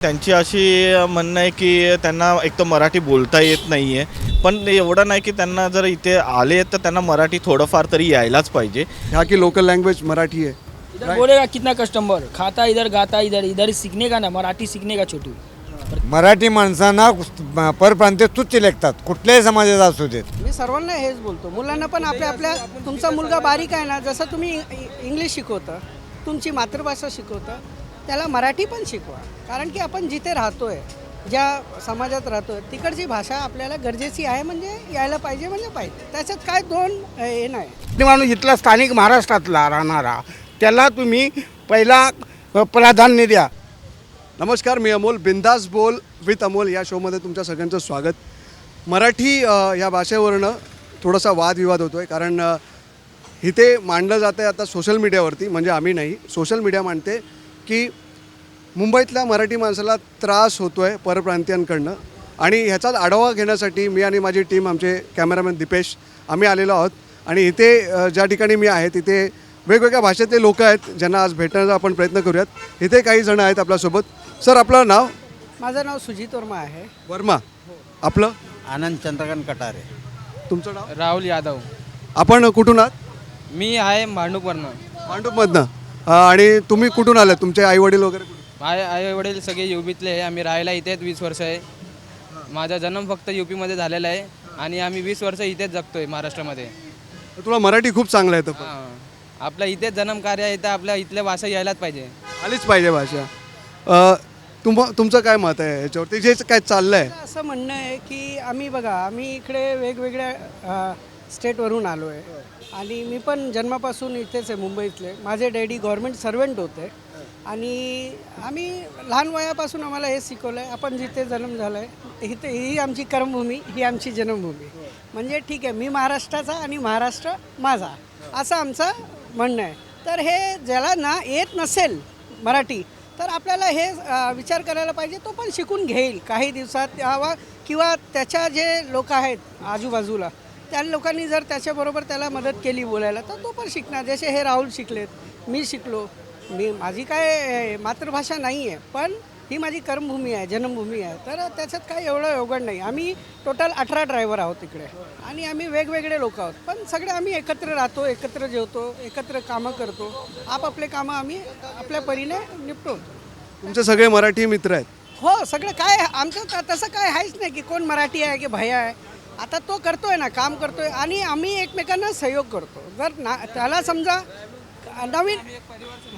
त्यांची अशी म्हणणं आहे की त्यांना एक तर मराठी बोलता येत नाही आहे पण एवढं नाही की त्यांना जर इथे आले तर त्यांना मराठी थोडंफार तरी यायलाच पाहिजे. यहाँ की लोकल लैंग्वेज मराठी है इधर बोलेगा कितना कस्टमर खाता इधर गाता इधर इधर सीखने का ना मराठी सीखने का छोटू. मराठी माणसांना परप्रांतीय तुच्छ लेखतात. कुठल्याही समाजाचा असू देत. मी सर्वांना हेच बोलतो. मुलांना पण आपल्या आपल्या तुमचा मुलगा बारीक आहे ना जसं तुम्ही इ- इंग्लिश शिकवतं तुमची मातृभाषा शिकवतं त्याला मराठी पण शिकवा. कारण की आपण जिथे राहतोय ज्या समाजात राहतोय तिकडची भाषा आपल्याला गरजेची आहे म्हणजे यायला पाहिजे म्हणजे पाहिजे. त्याच्यात काय दोन हे नाही. माणूस इथला स्थानिक महाराष्ट्रातला राहणारा त्याला तुम्ही पहिला प्राधान्य द्या. नमस्कार मी अमोल बिंदास बोल विथ अमोल या शोमध्ये तुमच्या सगळ्यांचं स्वागत. मराठी या भाषेवरनं थोडासा वादविवाद होतो आहे कारण इथे मांडलं जातं आहे आता सोशल मीडियावरती म्हणजे आम्ही नाही. सोशल मीडिया मांडते की मुंबईतल्या मराठी माणसाला त्रास होतो आहे परप्रांतीयांकडनं. आणि ह्याचा आढावा घेण्यासाठी मी आणि माझी टीम आमचे कॅमेरामॅन दिपेश आम्ही आलेलो आहोत. आणि इथे ज्या ठिकाणी मी आहे तिथे वेगवेगळ्या भाषेतले लोक आहेत ज्यांना आज भेटण्याचा आपण प्रयत्न करूयात. इथे काही जण आहेत आपल्यासोबत. सर आपलं नाव? माझं नाव सुजित वर्मा आहे. वर्मा. आपलं? आनंद चंद्रकांत कटारे. तुमचं नाव? राहुल यादव. आपण कुठून आहात? मी आहे भांडूपवरनं. मांडूपमधनं अ, आणि तुम्ही कुठून आलात? तुमचे आई वडील वगैरे? माझे आई वडील सगळे युपीतले आहे. आम्ही राहायला इथेच वीस वर्ष आहे. माझा जन्म फक्त युपीमध्ये झालेला आहे. आणि आम्ही वीस वर्ष इथेच जगतोय महाराष्ट्रामध्ये. तुला मराठी खूप चांगलं येतं पण. हां. आपलं इथेच जन्म कार्य आहे तर आपल्या इथल्या भाषा यायलाच पाहिजे. आलीच पाहिजे भाषा. अ, तुम तुमचं काय मत आहे याच्यावरती? जे काय चाललं आहे असं म्हणणं आहे की आम्ही बघा आम्ही इकडे वेगवेगळ्या अ, स्टेटवरून आलो आहे. आणि मी पण जन्मापासून इथेच आहे मुंबईतले. माझे डॅडी गव्हर्मेंट सर्वंट होते. आणि आम्ही लहान वयापासून आम्हाला हे शिकवलं आहे आपण जिथे जन्म झाला आहे इथे ही आमची कर्मभूमी ही आमची जन्मभूमी. म्हणजे ठीक आहे मी महाराष्ट्राचा आणि महाराष्ट्र माझा असं आमचं म्हणणं आहे. तर हे ज्याला ना येत नसेल मराठी तर आपल्याला हे विचार करायला पाहिजे तो पण शिकून घेईल. काही दिवसात यावा किंवा त्याच्या जे लोक आहेत आजूबाजूला त्या लोकांनी जर त्याच्याबरोबर त्याला मदत केली बोलायला तर तो पण शिकणार. जसे हे राहुल शिकलेत मी शिकलो मी माझी काय मातृभाषा नाही आहे पण ही माझी कर्मभूमी आहे जन्मभूमी आहे. तर त्याच्यात काही एवढं अवघड नाही. आम्ही टोटल अठरा ड्रायव्हर आहोत इकडे. आणि आम्ही वेगवेगळे लोक आहोत. पण सगळे आम्ही एकत्र राहतो एकत्र जेवतो एकत्र कामं करतो. आपापले कामं आम्ही आपल्या परीने निपटवतो तुमचे सगळे मराठी मित्र आहेत. हो सगळं काय आमचं तसं काय आहेच नाही की कोण मराठी आहे की भैया आहे. आता तो करतोय ना काम करतोय. आणि आम्ही एकमेकांना सहयोग करतो. जर ना त्याला समजा नवीन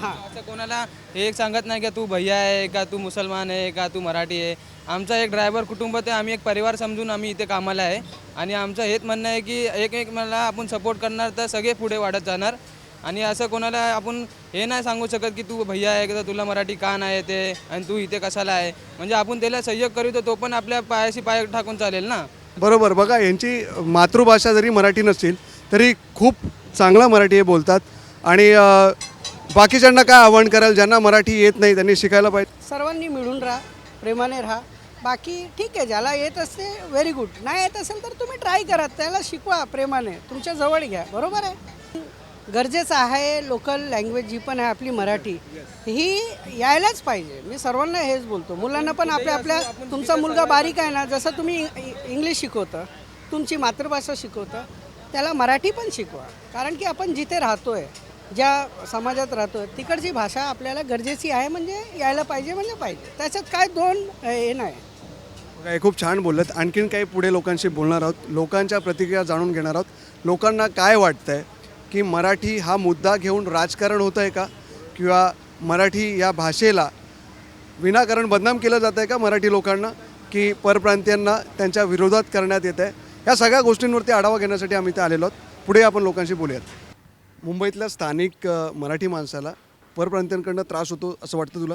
हां. असं कोणाला हे एक सांगत नाही का तू भैया आहे का तू मुसलमान आहे का तू मराठी आहे. आमचा एक ड्रायव्हर कुटुंब ते आम्ही एक परिवार समजून आम्ही इथे कामाला आहे. आणि आमचं हेच म्हणणं आहे की एक एक मला आपण सपोर्ट करणार तर सगळे पुढे वाढत जाणार. आणि असं कोणाला आपण हे नाही सांगू शकत की तू भैया आहे का तुला मराठी का नाही येते आणि तू इथे कशाला आहे. म्हणजे आपण त्याला सहयोग करू तर तो पण आपल्या पायाशी पाय टाकून चालेल ना. बरोबर बघा यांची मातृभाषा जरी मराठी नसेल तरी खूप चांगला मराठी हे बोलतात. आणि बाकीच्यांना काय आव्हान कराल? ज्यांना मराठी येत नाही त्यांनी शिकायला पाहिजे. सर्वांनी मिळून राहा प्रेमाने राहा. बाकी ठीक आहे ज्याला येत असते व्हेरी गुड नाही येत असेल तर तुम्ही ट्राय करा. त्याला शिकवा प्रेमाने. तुमच्या जवळ घ्या. बरोबर आहे? गरजेचं आहे लोकल लँग्वेज जी पण आहे आपली मराठी ही यायलाच पाहिजे. मी सर्वांना हेच बोलतो. मुलांना पण आपल्या आपल्या तुमचा मुलगा बारीक आहे ना जसं तुम्ही इ- इंग्लिश शिकवतं तुमची मातृभाषा शिकवतं त्याला मराठी पण शिकवा. कारण की आपण जिथे राहतो आहे ज्या समाजात राहतो तिकडची भाषा आपल्याला गरजेची आहे म्हणजे यायला पाहिजे म्हणजे पाहिजे. त्याच्यात काय दोन हे नाही. काय खूप छान बोलत आणखीन काही पुढे लोकांशी बोलणार आहोत. लोकांच्या प्रतिक्रिया जाणून घेणार आहोत. लोकांना काय वाटतंय की मराठी हा मुद्दा घेऊन राजकारण होतं आहे का? किंवा मराठी या भाषेला विनाकारण बदनाम केलं जातं आहे का मराठी लोकांना? की परप्रांतीयांना त्यांच्या विरोधात करण्यात येत आहे या सगळ्या गोष्टींवरती आढावा घेण्यासाठी आम्ही इथे आलेलो आहोत. पुढे आपण लोकांशी बोलूयात. मुंबईतल्या स्थानिक मराठी माणसाला परप्रांतीयांकडनं त्रास होतो असं वाटतं तुला?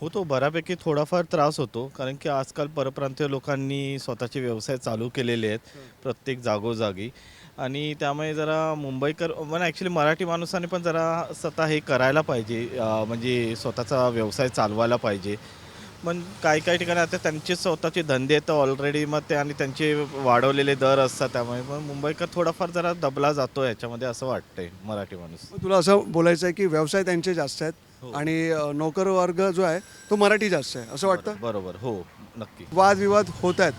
होतो बऱ्यापैकी थोडाफार त्रास होतो. कारण की आजकाल परप्रांतीय लोकांनी स्वतःचे व्यवसाय चालू केलेले आहेत प्रत्येक जागोजागी. आणि त्यामुळे जरा मुंबईकर पण ॲक्च्युली मराठी माणसाने पण जरा स्वतः हे करायला पाहिजे म्हणजे स्वतःचा व्यवसाय चालवायला पाहिजे. पण काही काही ठिकाणी आता त्यांचे स्वतःचे धंदे आहेत ऑलरेडी मग ते आणि त्यांचे वाढवलेले दर असतात त्यामुळे. पण मुंबईकर थोडाफार जरा दबला जातो याच्यामध्ये असं वाटतंय मराठी माणूस. तुला असं बोलायचं आहे की व्यवसाय त्यांचे जास्त आहेत आणि अ, नोकर वर्ग जो आहे तो मराठी जास्त आहे असं वाटतं? बरोबर हो नक्की. वादविवाद होत आहेत.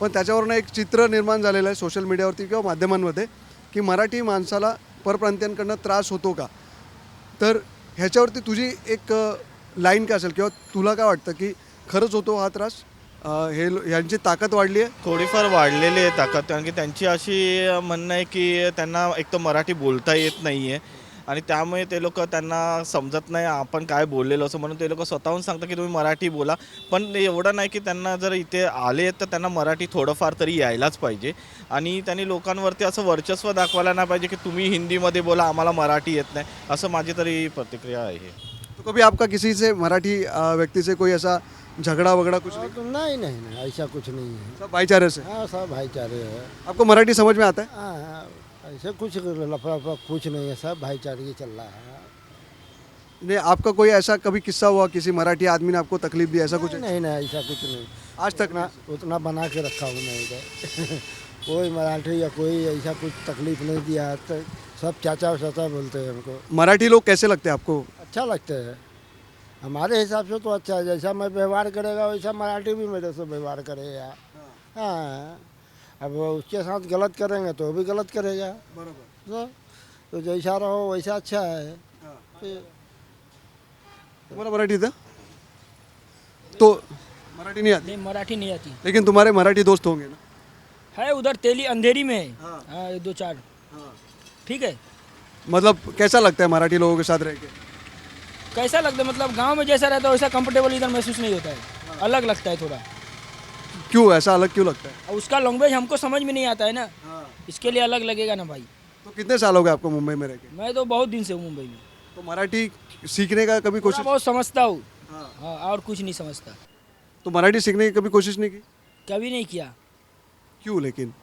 पण त्याच्यावरनं एक चित्र निर्माण झालेलं आहे सोशल मीडियावरती किंवा माध्यमांमध्ये की मराठी माणसाला परप्रांतीयांकडनं त्रास होतो का? तर ह्याच्यावरती तुझी एक लाईन काय असेल? किंवा तुला काय वाटतं की खरंच होतो हा त्रास. हे लो- ह्यांची ताकद वाढली आहे. थोडीफार वाढलेली आहे ताकद कारण की त्यांची अशी म्हणणं आहे की त्यांना एक तर मराठी बोलता येत नाही आहे आणि त्यामुळे ते लोक त्यांना समजत नाही आपण काय बोललेलो असं म्हणून ते लोक स्वतःहून सांगतात की तुम्ही मराठी बोला. पण एवढं नाही की त्यांना जर इथे आले तर त्यांना मराठी थोडंफार तरी यायलाच पाहिजे. आणि त्यांनी लोकांवरती असं वर्चस्व दाखवायला नाही पाहिजे की तुम्ही हिंदीमध्ये बोला आम्हाला मराठी येत नाही असं माझी तरी प्रतिक्रिया आहे. तो कभी आपका किसी से मराठी व्यक्ति से कोई ऐसा झगड़ा वगड़ा कुछ नहीं? तो नहीं नहीं नहीं ऐसा कुछ नहीं है। सब भाईचारे से? हाँ सब भाईचारे है। आपको मराठी समझ में आता है? हाँ हाँ, ऐसे कुछ लफड़ा कुछ नहीं है सब भाईचारे ही चल रहा है। नहीं आपका कोई ऐसा कभी किस्सा हुआ किसी मराठी आदमी ने आपको तकलीफ़ दी ऐसा कुछ? नहीं नहीं ऐसा कुछ नहीं। आज तक ना उतना बना के रखा हूँ मैं इधर। कोई मराठी या कोई ऐसा कुछ तकलीफ़ नहीं दिया आज तक सब चाचा चाचा बोलते हैं हमको। मराठी लोग कैसे लगते हैं आपको? अच्छा लगता है। हमारे हिसाब से तो अच्छा है जैसा मैं व्यवहार करेगा वैसा मराठी भी मेरे से व्यवहार करेगा। हाँ। अब उसके साथ गलत करेंगे तो वो भी गलत करेगा। बराबर। तो जैसा रहो वैसा अच्छा है। तुम्हारा मराठी था? तो मराठी नहीं आती? नहीं मराठी नहीं आती। लेकिन तुम्हारे मराठी दोस्त होंगे ना? है उधर तेली अंधेरी में। है। हाँ ये दो चार। ठीक है। मतलब कैसा लगता है मराठी लोगों के साथ रह के? कैसा लगता है? मतलब गाँव में जैसा रहता है वैसा कंफर्टेबल इधर महसूस नहीं होता है। अलग लगता है थोड़ा। क्यों? ऐसा अलग क्यों लगता है? और उसका लैंग्वेज हमको समझ में नहीं आता है ना। इसके लिए अलग लगेगा ना भाई। तो कितने साल हो गए आपको मुंबई में रह के? मैं तो बहुत दिन से हूँ मुंबई में। तो मराठी सीखने का कभी कोशिश बहुत समझता हूँ। हाँ। और कुछ नहीं समझता। तो मराठी सीखने की कभी कोशिश नहीं की? कभी नहीं किया। क्यों लेकिन?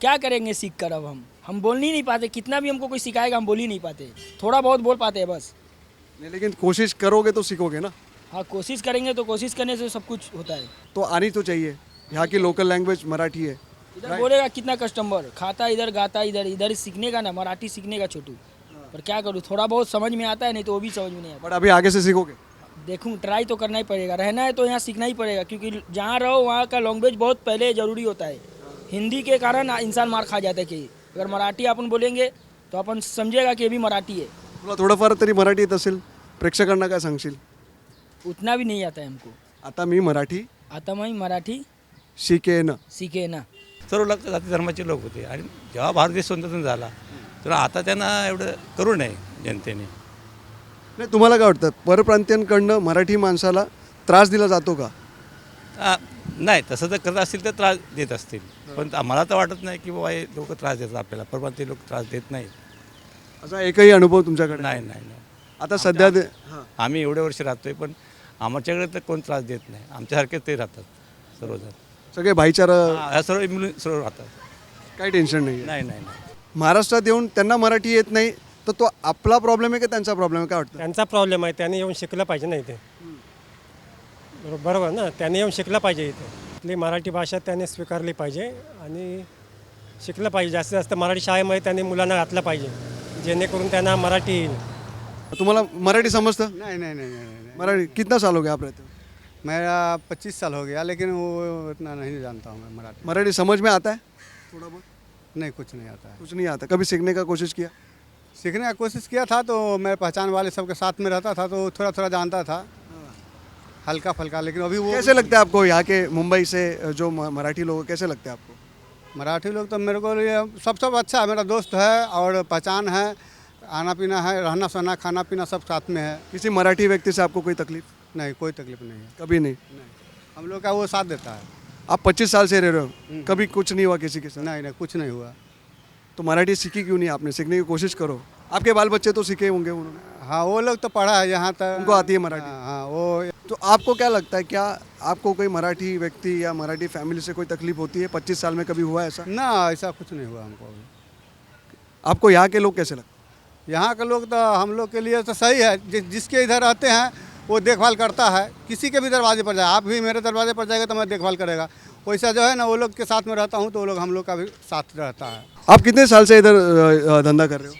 क्या करेंगे सीख कर अब हम? हम बोल ही नहीं पाते। कितना भी हमको कोई सिखाएगा हम बोल ही नहीं पाते। थोड़ा बहुत बोल पाते हैं बस। नहीं लेकिन कोशिश करोगे तो सीखोगे ना। हाँ कोशिश करेंगे तो कोशिश करने से सब कुछ होता है। तो आनी तो चाहिए। यहाँ की लोकल लैंग्वेज मराठी है इधर बोलेगा कितना कस्टमर खाता इधर गाता इधर इधर सीखने का ना मराठी सीखने का छोटू पर क्या करूँ थोड़ा बहुत समझ में आता है नहीं तो वो भी समझ में नहीं आता। बट अभी आगे से सीखोगे? देखूँ ट्राई तो करना ही पड़ेगा। रहना है तो यहाँ सीखना ही पड़ेगा क्योंकि जहाँ रहो वहाँ का लैंग्वेज बहुत पहले ज़रूरी होता है। हिंदी के कारण इंसान मार खा जाता है कि अगर मराठी अपन बोलेंगे तो अपन समझेगा कि ये भी मराठी है। तुला थोडंफार तरी मराठी येत असेल प्रेक्षकांना काय सांगशील? उतना भी नहीं आता है हमको. आता मी मराठी आता मैं मराठी शिकेन. सीखे ना सर्व लोक जाती धर्माचे लोक होते. आणि जेव्हा भारत देश स्वतंत्र झाला तर आता त्यांना एवढं करू नये जनतेने. नाही तुम्हाला काय वाटतं परप्रांतीयांकडनं मराठी माणसाला त्रास दिला जातो का? आ, नाही तसं जर करत असतील तर त्रास देत असतील. पण आम्हाला तर वाटत नाही की बाबा हे लोक त्रास देतात आपल्याला. परंतु लोक त्रास देत नाहीत. असा एकही अनुभव तुमच्याकडे नाही नाही नाही. आता सध्या ते- हां. आम्ही एवढे वर्ष राहतोय पण आमच्याकडे तर कोण त्रास देत नाही. आमच्यासारखे ते राहतात सर्वजण. सगळे भाईचारा हा, ह्या सर्व मिळून सर्व राहतात. काही टेन्शन नाही नाही नाही नाही. महाराष्ट्रात येऊन त्यांना मराठी येत नाही तर तो आपला प्रॉब्लेम आहे का त्यांचा प्रॉब्लेम आहे? काय वाटतं? त्यांचा प्रॉब्लेम आहे त्याने येऊन शिकलं पाहिजे ना इथे. बरो- बरोबर ना? त्याने येऊन शिकलं पाहिजे इथे. आपली मराठी भाषा त्याने स्वीकारली पाहिजे आणि शिकलं पाहिजे. जास्तीत जास्त मराठी शाळेमध्ये त्याने मुलांना घातलं पाहिजे. जेणेकरून त्यांना मराठी येईल. तुम्हाला मराठी समजतं? नहीं नहीं नहीं नहीं नहीं. मराठी कितना साल हो गया आप रहते हो मेरा पच्चीस साल हो गया लेकिन वो इतना नहीं जानता हूँ मैं मराठी। मराठी समझ में आता है? थोड़ा बहुत? नहीं कुछ नहीं आता है। कुछ नहीं आता। कभी सीखने का कोशिश किया? सीखने का कोशिश किया था तो मैं पहचान वाले सबके साथ में रहता था तो थोड़ा थोड़ा जानता था। हल्का फल्का लेकिन अभी वो कैसे लगता है आपको यहाँ के मुंबई से जो म- मराठी लोग हैं, कैसे लगते हैं आपको? मराठी लोग तो मेरे को लिए सब सब अच्छा है मेरा दोस्त है और पहचान है आना पीना है रहना सहना खाना पीना सब साथ में है। किसी मराठी व्यक्ति से आपको कोई तकलीफ़? नहीं कोई तकलीफ़ नहीं है। कभी नहीं? नहीं। हम लोग का वो साथ देता है। आप 25 साल से रह रहे हो? कभी कुछ नहीं हुआ किसी के साथ? नहीं नहीं कुछ नहीं हुआ। तो मराठी सीखी क्यों नहीं आपने? सीखने की कोशिश करो। आपके बाल बच्चे तो सीखे होंगे उन्होंने। हाँ वो लोग तो पढ़ा है यहाँ तक। उनको आती है मराठी? हाँ हाँ, वो तो आपको क्या लगता है क्या आपको कोई मराठी व्यक्ति या मराठी फैमिली से कोई तकलीफ़ होती है? 25 साल में कभी हुआ है ऐसा? ना ऐसा कुछ नहीं हुआ हमको अभी। आपको यहाँ के लोग कैसे लगते यहाँ के लोग तो हम लोग के लिए तो सही है। जि, जिसके इधर रहते हैं वो देखभाल करता है। किसी के भी दरवाजे पर जाए आप भी मेरे दरवाजे पर जाएगा तो मैं देखभाल करेगा। वैसा जो है ना वो लोग के साथ में रहता हूँ तो वो लोग हम लोग का भी साथ रहता है। आप कितने साल से इधर धंधा कर रहे हो?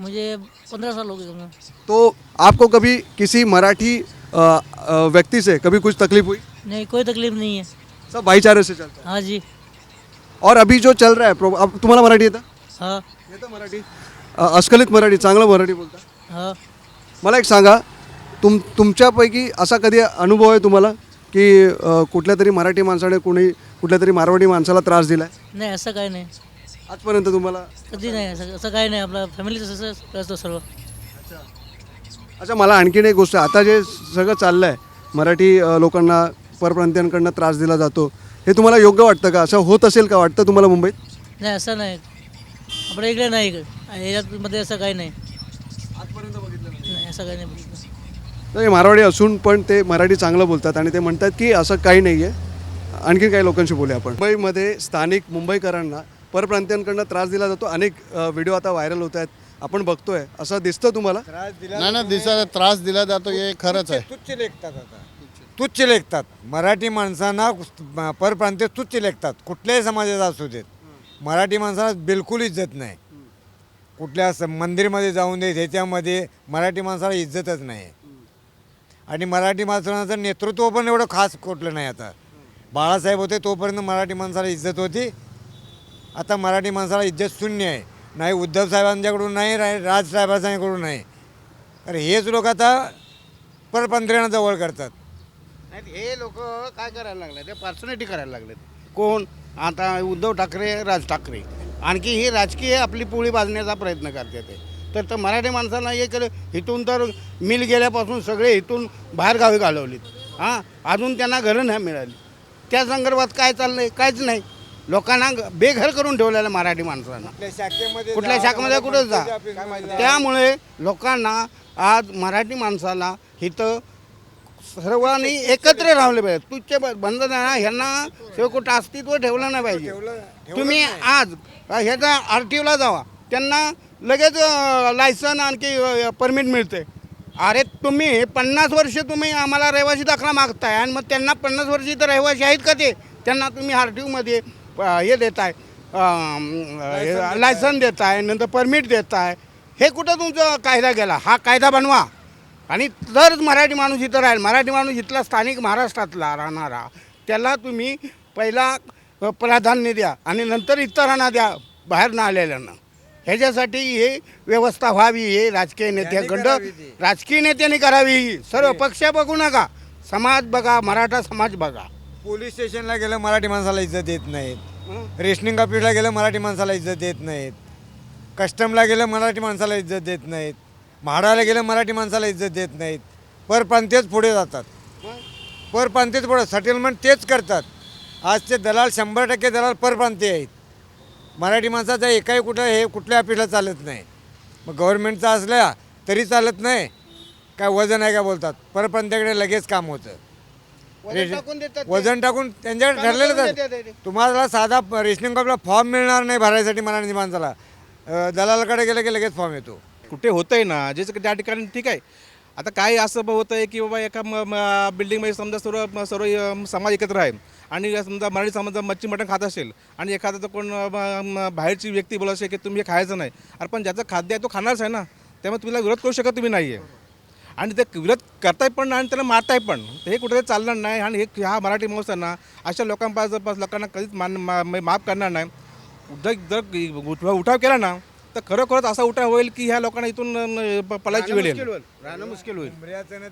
मुझे पंद्रह साल हो गए। तो आपको कभी किसी मराठी व्यक्ति से कभी कुछ तकलीफ हुई? नहीं कोई तकलीफ नहीं है। सब भाईचारे से चलता है। हाँ जी। और अभी जो चल रहा है प्रो- अब तुम्हाला मराठी येतं हाँ। येतं मराठी। अ, अस्खलित मराठी चांगलं मराठी बोलता। हाँ। मला एक सांगा तुम तुमच्यापैकी असा कधी अनुभव आहे तुम्हाला की अ, कुठल्या तरी मराठी माणसाने कोणी कुठल्या तरी मारवाडी माणसाला त्रास दिलाय? नाही असं काही नाही। आजपर्यंत तुम्हाला कधी नाही असं असं काही नाही आपला फॅमिली तसं असतं सर्व। अच्छा मला आणखीन एक गोष्ट आता जे सगळं चाललं आहे मराठी अ, लोकांना परप्रांतीयांकडनं त्रास दिला जातो हे तुम्हाला योग्य वाटतं का? असं होत असेल का वाटतं तुम्हाला मुंबईत? नाही असं नाही. आपल्या इकडे नाही याच्यामध्ये असं काही नाही. नाही. असं काही नाही. तर हे मारवाडी असून पण ते मराठी चांगलं बोलतात आणि ते म्हणतात की असं काही नाही आहे आणखीन काही लोकांशी बोलूया आपण. मुंबईमध्ये स्थानिक मुंबईकरांना परप्रांतीयांकडनं त्रास दिला जातो. अनेक अ, व्हिडिओ आता व्हायरल होत आहेत. आपण बघतोय. असं दिसतं तुम्हाला? नाही ना दिसा त्रास दिला जातो हे खरंच आहे. तुच्छ लेखतात आता. तुच्छ लेखतात. मराठी माणसांना म- परप्रांतीय तुच्छ लेखतात. कुठल्याही समाजाचा असू देत. मराठी माणसाला बिलकुल इज्जत नाही. कुठल्या स- मंदिरमध्ये जाऊन देत ह्याच्यामध्ये मराठी माणसाला इज्जतच नाही. आणि मराठी माणसाचं नेतृत्व पण एवढं खास कुठलं नाही आता. बाळासाहेब होते तोपर्यंत मराठी माणसाला इज्जत होती. आता मराठी माणसाला इज्जत शून्य आहे. नाही उद्धव साहेबांच्याकडून नाही रा- राज नाही. तर हेच लोक आता परपंत्र्यांना जवळ करतात. नाही हे लोक काय करायला लागले? ते पर्सनॅलिटी करायला लागलेत कोण? आता उद्धव ठाकरे राज ठाकरे. आणखी ही राजकीय आपली पोळी बाजण्याचा प्रयत्न करते ते. तर तर मराठी माणसांना हे केलं इथून तर मिल गेल्यापासून सगळे इथून बाहेरगावी घालवलीत. हां? अजून त्यांना घरं नाही मिळाली. त्या संदर्भात काय चाललं आहे काहीच नाही. लोकांना बेघर करून ठेवलेलं मराठी माणसांना. कुठल्या शाखेमध्ये कुठल्या शाखेमध्ये कुठं जा? त्यामुळे लोकांना आज मराठी माणसाला इथं सर्वांनी एकत्र राहले पाहिजे. तुझचे आहे ना ह्यांना कुठं अस्तित्व ठेवलं नाही पाहिजे. तुम्ही आज ह्याचा आर टी ओला जावा. त्यांना लगेच लायसन आणखी परमिट मिळते. अरे तुम्ही पन्नास वर्ष तुम्ही आम्हाला रहिवासी दाखला मागताय आणि मग त्यांना पन्नास वर्ष इथं रहिवासी आहेत का ते? त्यांना तुम्ही आर टी ओमध्ये हे देताय लायसन देताय नंतर परमिट देताय हे कुठं तुमचा कायदा गेला? हा कायदा बनवा. आणि तरच मराठी माणूस इथं राहील. मराठी माणूस इथला स्थानिक महाराष्ट्रातला राहणारा त्याला तुम्ही पहिला प्राधान्य द्या आणि नंतर इतरांना द्या बाहेर न आलेल्यांना ह्याच्यासाठी हे व्यवस्था व्हावी हे राजकीय नेत्याकडं. राजकीय नेत्यांनी करावी. ही. सर्व पक्ष बघू नका. समाज बघा मराठा समाज बघा. पोलीस स्टेशनला गेलं मराठी माणसाला इज्जत देत नाहीत. रेशनिंग ऑफिसला गेलं मराठी माणसाला इज्जत देत नाहीत. कस्टमला गेलं मराठी माणसाला इज्जत देत नाहीत. म्हाडाला गेलं मराठी माणसाला इज्जत देत नाहीत. परप्रांतीयच पुढे जातात. परप्रांतीयच पुढे सेटलमेंट तेच करतात. आजचे दलाल शंभर टक्के दलाल परप्रांतीय आहेत. मराठी माणसाचं एकाही कुठं हे कुठल्या ऑफिसला चालत नाही. मग गव्हर्नमेंटचा असल्या तरी चालत नाही. काय वजन आहे का बोलतात. परप्रांतीयाकडे लगेच काम होतं. वजन टाकून देतात ते. वजन टाकून त्यांच्याकडे कामं ठरलेलं करून तर देतात ते. तुम्हाला साधा रेशनिंग कार्डला फॉर्म मिळणार नाही भरायसाठी मराठी माणसाला. अं, दलालाकडे गेलं की लगेच फॉर्म येतो. कुठे होतंय ना जे त्या ठिकाणी ठीक आहे. आता काय असं ब- होतं आहे की बाबा एका म- म- बिल्डिंगमध्ये समजा सर्व म- सर्व अम, समाज एकत्र आहे. आणि समजा मराठी समाज मच्छी मटण खात असेल आणि एखादा तर कोण अ, म- म- बाहेरची व्यक्ती बोलत असेल की तुम्ही हे खायचं नाही. अरे पण ज्याचं खाद्य आहे तो खाणारच आहे ना. त्यामुळे तुम्हाला विरोध करू शकत तुम्ही नाही आहे आणि ते विरोध करताय पण आणि त्याला मारताय पण. हे कुठेतरी चालणार नाही आणि हे हा मराठी माणूस आहे ना अशा लोकांपासून लोकांना कधीच मान मा- माफ करणार नाही. जर जर उठवा उठाव केला ना तर खरोखरच असा उठाव होईल की ह्या लोकांना इथून पलायची वेळ येईल. राहणं मुश्किल होईल.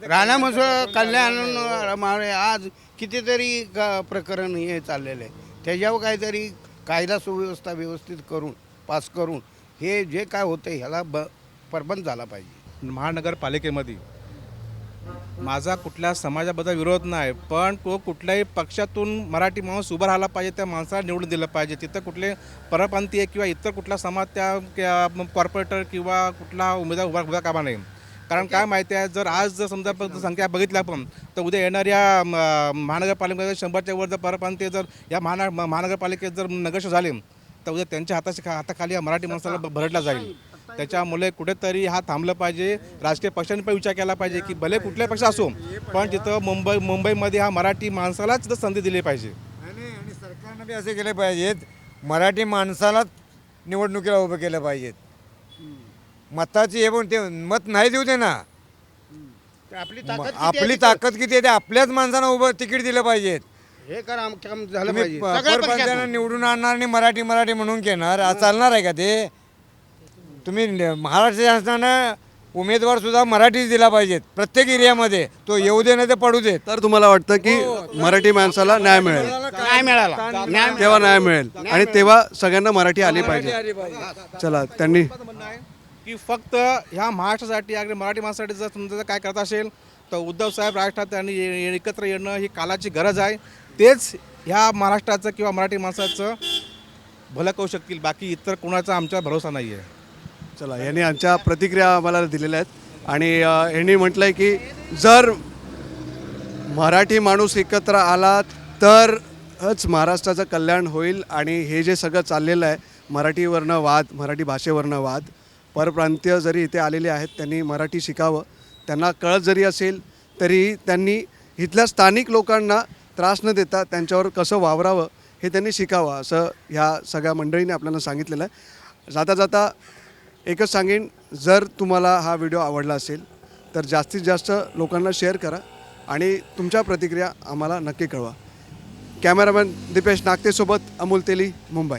राहणं मुश्किल कल्याण आज कितीतरी प्रकरण हे चाललेलं आहे त्याच्यावर काहीतरी कायदा सुव्यवस्था व्यवस्थित करून पास करून हे जे काय होतं ह्याला ब परबंद झाला पाहिजे. महानगरपालिकेमध्ये माझा कुठल्या समाजाबद्दल विरोध नाही पण तो कुठल्याही पक्षातून मराठी माणूस उभा राहिला पाहिजे त्या माणसाला निवडून दिलं पाहिजे. तिथं कुठले परप्रांतीय किंवा इतर कुठला समाज त्या कॉर्पोरेटर किंवा कुठला उमेदवार उभा उभा कामा नाही कारण काय माहिती आहे जर आज जर समजा संख्या बघितल्या आपण तर उद्या येणाऱ्या म, महानगरपालिकेमध्ये शंभरच्या वर जर परप्रांतीय जर या महानगर महानगरपालिकेत जर नगरश झाले तर उद्या त्यांच्या हाताशी हाताखाली या मराठी माणसाला भरडला जाईल. त्याच्यामुळे कुठेतरी हा थांबलं पाहिजे. राजकीय पक्षांनी पण विचार केला पाहिजे की भले कुठले पक्ष असो पण तिथं मुंबई मुंबईमध्ये हा मराठी माणसालाच तिथं संधी दिली पाहिजे. आणि आणि सरकारनं बी असे केले पाहिजेत मराठी माणसालाच निवडणुकीला उभं केलं पाहिजेत. मताची हे पण ते मत नाही देऊ दे ना. आपली ताकद किती आपली ताकद किती आहे ते आपल्याच माणसांना उभं तिकीट दिलं पाहिजेत. हे काम झालं. निवडून आणणार आणि मराठी मराठी म्हणून घेणार. आज चालणार आहे का ते? तुम्ही न- महाराष्ट्र शासनानं उमेदवार सुद्धा मराठीच दिला पाहिजेत प्रत्येक एरियामध्ये. तो येऊ दे नाही ते पडू देत तर तुम्हाला वाटतं की मराठी माणसाला न्याय मिळेल? नाही मिळाला? न्याय तेव्हा न्याय मिळेल. आणि तेव्हा सगळ्यांना मराठी आली पाहिजे. चला त्यांनी म्हणणं आहे की फक्त ह्या महाराष्ट्रासाठी अगदी मराठी माणसासाठी जर तुमचं जर काय करत असेल तर उद्धव साहेब राष्ट्रात त्यांनी एकत्र येणं ही कालाची गरज आहे. तेच ह्या महाराष्ट्राचं किंवा मराठी माणसाचं भलं करू शकतील. बाकी इतर कोणाचा आमचा भरोसा नाही आहे चला यांनी आमच्या प्रतिक्रिया आम्हाला दिलेल्या आहेत. आणि यांनी म्हटलं आहे की जर मराठी माणूस एकत्र आला तरच महाराष्ट्राचं कल्याण होईल आणि हे जे सगळं चाललेलं आहे मराठीवरनं वाद मराठी भाषेवरनं वाद परप्रांतीय जरी इथे आलेले आहेत त्यांनी मराठी शिकावं. त्यांना कळत जरी असेल तरी त्यांनी इथल्या स्थानिक लोकांना त्रास न देता त्यांच्यावर कसं वावरावं हे त्यांनी शिकावं असं ह्या सगळ्या मंडळीने आपल्याला सांगितलेलं आहे. जाता जाता एकच सांगेन जर तुम्हाला हा व्हिडिओ आवडला असेल तर जास्तीत जास्त लोकांना शेअर करा आणि तुमच्या प्रतिक्रिया आम्हाला नक्की कळवा. कॅमेरामॅन दिपेश नागतेसोबत अमोल तेली मुंबई.